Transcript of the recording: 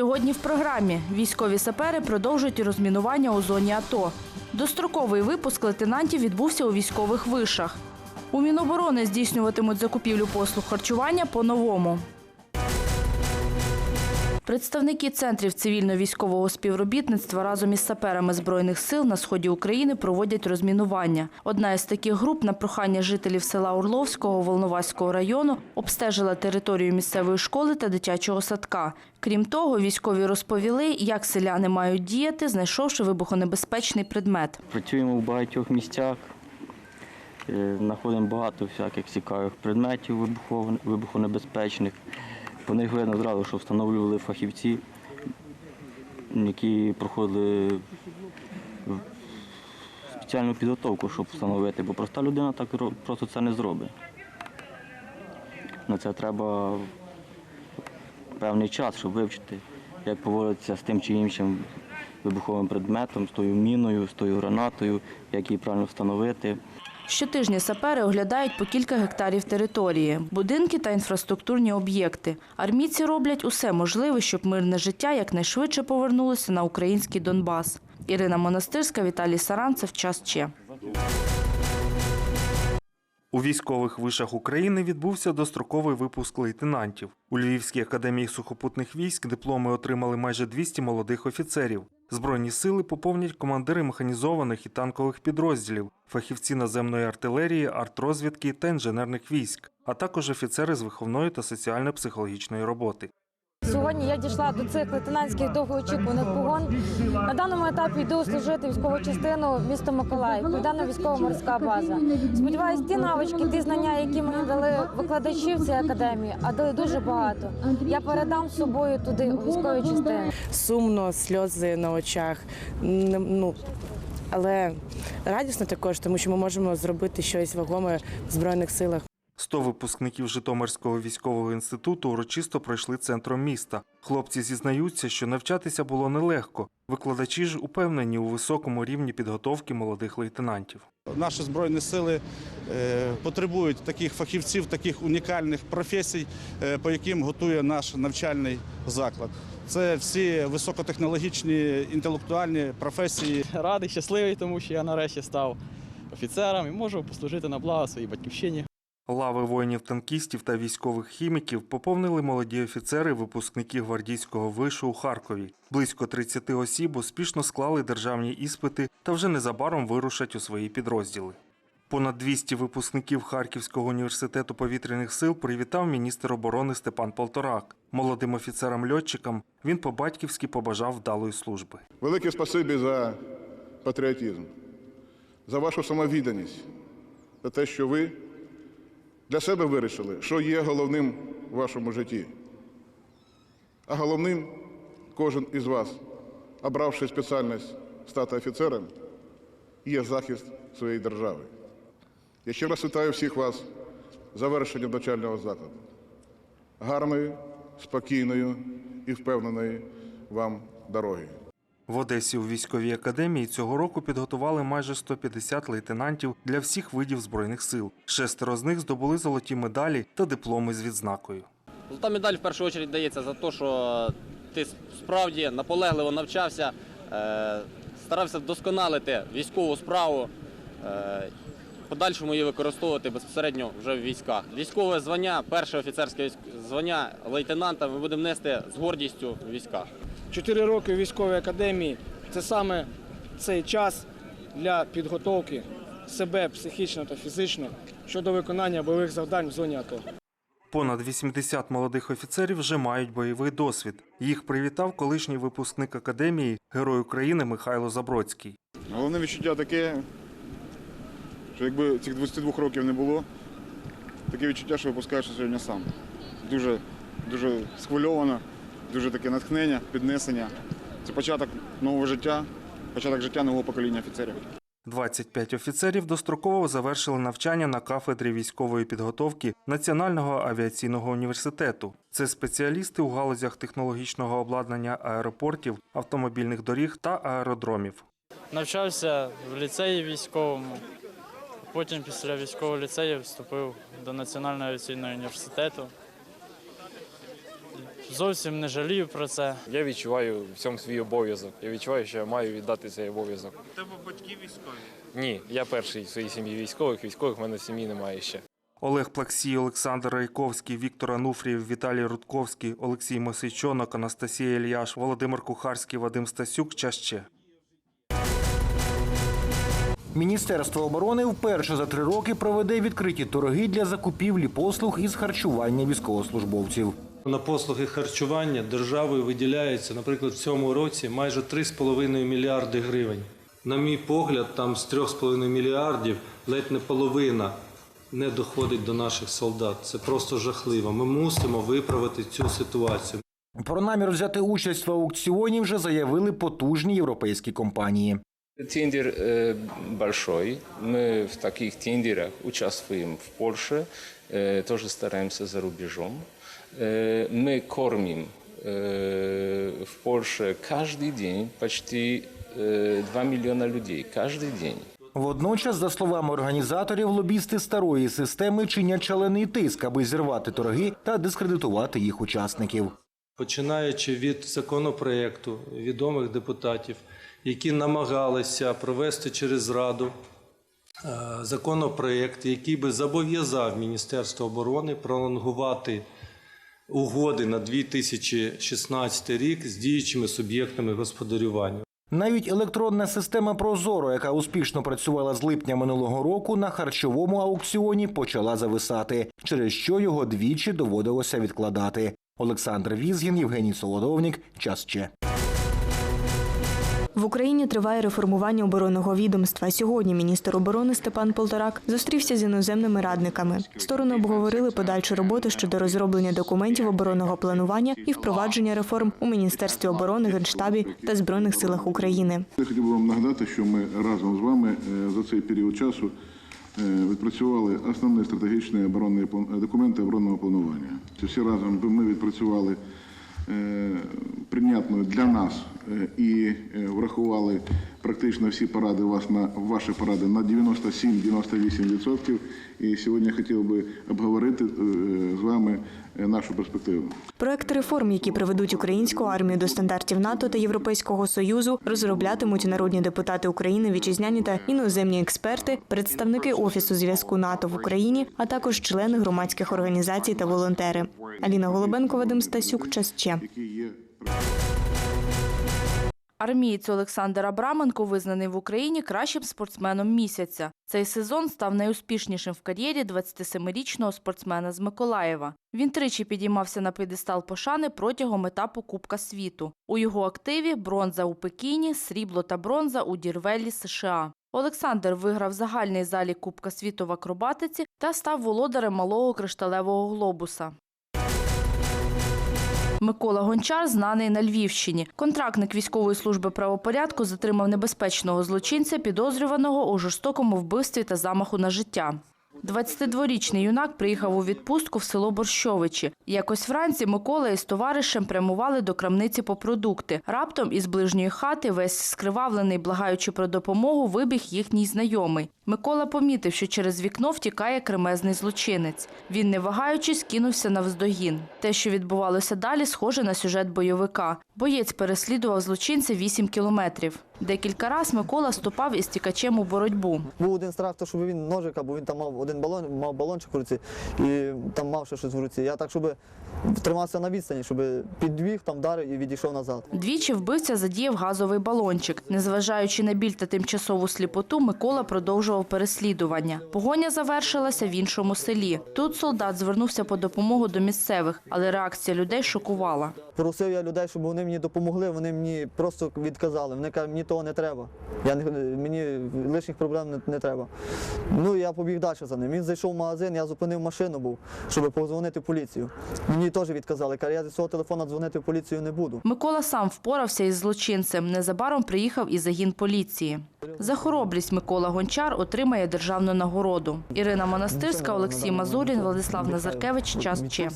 Сьогодні в програмі військові сапери продовжують розмінування у зоні АТО. Достроковий випуск лейтенантів відбувся у військових вишах. У Міноборони здійснюватимуть закупівлю послуг харчування по-новому. Представники центрів цивільно-військового співробітництва разом із саперами збройних сил на сході України проводять розмінування. Одна із таких груп на прохання жителів села Орловського Волноваського району обстежила територію місцевої школи та дитячого садка. Крім того, військові розповіли, як селяни мають діяти, знайшовши вибухонебезпечний предмет. Працюємо в багатьох місцях, е, знаходимо багато всяких цікавих предметів вибухонебезпечних. По них видно зразу, що встановлювали фахівці, які проходили спеціальну підготовку, щоб встановити, бо проста людина так просто це не зробить. На це треба певний час, щоб вивчити, як поводитися з тим чи іншим вибуховим предметом, з тою міною, з тою гранатою, як її правильно встановити. Щотижня сапери оглядають по кілька гектарів території, будинки та інфраструктурні об'єкти. Армійці роблять усе можливе, щоб мирне життя якнайшвидше повернулося на український Донбас. Ірина Монастирська, Віталій Саранцев. Час Че. У військових вишах України відбувся достроковий випуск лейтенантів. У Львівській академії сухопутних військ дипломи отримали майже 200 молодих офіцерів. Збройні сили поповнять командири механізованих і танкових підрозділів, фахівці наземної артилерії, артрозвідки та інженерних військ, а також офіцери з виховної та соціально-психологічної роботи. Сьогодні я дійшла до цих лейтенантських довгоочікуваних погон. На даному етапі йду служити військову частину місто Миколаїв, південна військово-морська база. Сподіваюсь, ті навички, ті знання, які мені дали викладачі в цій академії, а дали дуже багато. Я передам з собою туди у військові частини. сумно, сльози на очах. Ну, але радісно також, тому що ми можемо зробити щось вагоме в Збройних силах. 100 випускників Житомирського військового інституту урочисто пройшли центром міста. Хлопці зізнаються, що навчатися було нелегко. Викладачі ж упевнені у високому рівні підготовки молодих лейтенантів. Наші збройні сили е, потребують таких фахівців, таких унікальних професій, е, по яким готує наш навчальний заклад. Це всі високотехнологічні інтелектуальні професії. радий, щасливий, тому що я нарешті став офіцером і можу послужити на благо своїй батьківщині. Лави воїнів-танкістів та військових хіміків поповнили молоді офіцери, випускники гвардійського вишу у Харкові. Близько 30 осіб успішно склали державні іспити та вже незабаром вирушать у свої підрозділи. Понад 200 випускників Харківського університету повітряних сил привітав міністр оборони Степан Полторак. Молодим офіцерам-льотчикам він по-батьківськи побажав вдалої служби. Велике спасибі за патріотизм, за вашу самовідданість, за те, що ви для себе вирішили, що є головним в вашому житті. А головним кожен із вас, обравши спеціальність стати офіцером, є захист своєї держави. Я ще раз вітаю всіх вас завершенням навчального закладу. Гарної, спокійної і впевненої вам дороги. В Одесі у військовій академії цього року підготували майже 150 лейтенантів для всіх видів збройних сил. Шестеро з них здобули золоті медалі та дипломи з відзнакою. Золота медаль в першу чергу дається за те, що ти справді наполегливо навчався, е, старався вдосконалити військову справу, е, подальшому її використовувати безпосередньо вже в військах. Військове звання, перше офіцерське звання лейтенанта ми будемо нести з гордістю в військах. Чотири роки в військовій академії це саме цей час для підготовки себе психічно та фізично щодо виконання бойових завдань в зоні АТО. Понад 80 молодих офіцерів вже мають бойовий досвід. Їх привітав колишній випускник академії, герой України Михайло Забродський. Головне відчуття таке, що якби цих 22 років не було, таке відчуття, що випускаєшся сьогодні сам. Дуже, дуже схвильовано, дуже таке натхнення, піднесення. Це початок нового життя, початок життя нового покоління офіцерів. 25 офіцерів достроково завершили навчання на кафедрі військової підготовки Національного авіаційного університету. Це спеціалісти у галузях технологічного обладнання аеропортів, автомобільних доріг та аеродромів. Навчався в ліцеї військовому. Потім після військового ліцею вступив до Національного авіаційного університету. Зовсім не жалію про це. Я відчуваю в цьому свій обов'язок. Я відчуваю, що я маю віддати цей обов'язок. У тебе батьки військові. Ні, я перший в своїй сім'ї військових. Військових в мене в сім'ї немає ще. Олег Плаксій, Олександр Райковський, Віктор Ануфрієв, Віталій Рудковський, Олексій Мосичонок, Анастасія Ільяш, Володимир Кухарський, Вадим Стасюк. Час ще. Міністерство оборони вперше за три роки проведе відкриті торги для закупівлі послуг із харчування військовослужбовців. На послуги харчування державою виділяється, наприклад, в цьому році майже 3,5 мільярди гривень. На мій погляд, там з 3,5 мільярдів ледь не половина не доходить до наших солдат. Це просто жахливо. Ми мусимо виправити цю ситуацію. Про намір взяти участь в аукціоні вже заявили потужні європейські компанії. Тендер э, большой. Мы в таких тендерах участвуем в Польше, э, тоже стараемся за рубежом. Э, мы кормим э, в Польше каждый день почти э, 2 миллиона людей. Каждый день. Водночас, за словами організаторів, лобісти старої системи чинять шалений тиск, аби зірвати торги та дискредитувати їх учасників. Починаючи від законопроекту відомих депутатів, які намагалися провести через Раду е, законопроект, який би зобов'язав Міністерство оборони пролонгувати угоди на 2016 рік з діючими суб'єктами господарювання. Навіть електронна система Прозоро, яка успішно працювала з липня минулого року, на харчовому аукціоні почала зависати, через що його двічі доводилося відкладати. Олександр Візгін, Євгеній Солодовник, Час ще. В Україні триває реформування оборонного відомства. Сьогодні міністр оборони Степан Полторак зустрівся з іноземними радниками. Сторони обговорили подальшу роботу щодо розроблення документів оборонного планування і впровадження реформ у міністерстві оборони, генштабі та збройних силах України. Я хотів би вам нагадати, що ми разом з вами е, за цей період часу е, відпрацювали основні стратегічні оборонні документи оборонного планування. Всі разом ми відпрацювали е, прийнятною для нас і е, врахували практично всі поради вас на ваші поради на 97-98%. І сьогодні я хотів би обговорити е, з вами е, нашу перспективу. Проекти реформ, які приведуть українську армію до стандартів НАТО та Європейського союзу, розроблятимуть народні депутати України, вітчизняні та іноземні експерти, представники офісу зв'язку НАТО в Україні, а також члени громадських організацій та волонтери. Аліна Голубенко, Вадим Стасюк, час ще. Армієць Олександр Абраменко визнаний в Україні кращим спортсменом місяця. Цей сезон став найуспішнішим в кар'єрі 27-річного спортсмена з Миколаєва. Він тричі підіймався на п'єдестал пошани протягом етапу Кубка світу. У його активі бронза у Пекіні, срібло та бронза у Дірвелі, США. Олександр виграв загальний залік Кубка світу в акробатиці та став володарем малого кришталевого глобуса. Микола Гончар знаний на Львівщині. Контрактник військової служби правопорядку затримав небезпечного злочинця, підозрюваного у жорстокому вбивстві та замаху на життя. 22-річний юнак приїхав у відпустку в село Борщовичі. Якось вранці Микола із товаришем прямували до крамниці по продукти. Раптом із ближньої хати, весь скривавлений, благаючи про допомогу, вибіг їхній знайомий. Микола помітив, що через вікно втікає кремезний злочинець. Він, не вагаючись, кинувся навздогін. Те, що відбувалося далі, схоже на сюжет бойовика. Боєць переслідував злочинця 8 кілометрів. Декілька раз Микола ступав із тікачем у боротьбу. Був один страх, то, щоб він ножик, або він там мав один балон, мав балончик в руці і там мав ще щось в руці. Я так, щоб тримався на відстані, щоб підбіг, там вдарив і відійшов назад. Двічі вбивця задіяв газовий балончик. Незважаючи на біль та тимчасову сліпоту, Микола продовжував переслідування. Погоня завершилася в іншому селі. Тут солдат звернувся по допомогу до місцевих, але реакція людей шокувала. Просив я людей, щоб вони мені допомогли, вони мені просто відказали. Вони кажуть, мені того не треба. Я не, мені лишніх проблем не, не треба. Ну я побіг далі за ним. Він зайшов в магазин, я зупинив машину, був, щоб подзвонити в поліцію. Мені теж відказали, каже, я зі свого телефона дзвонити в поліцію не буду. Микола сам впорався із злочинцем. Незабаром приїхав і загін поліції. За хоробрість Микола Гончар отримає державну нагороду. Ірина Монастирська, Олексій Мазурін, Владислав Назаркевич. Час Че.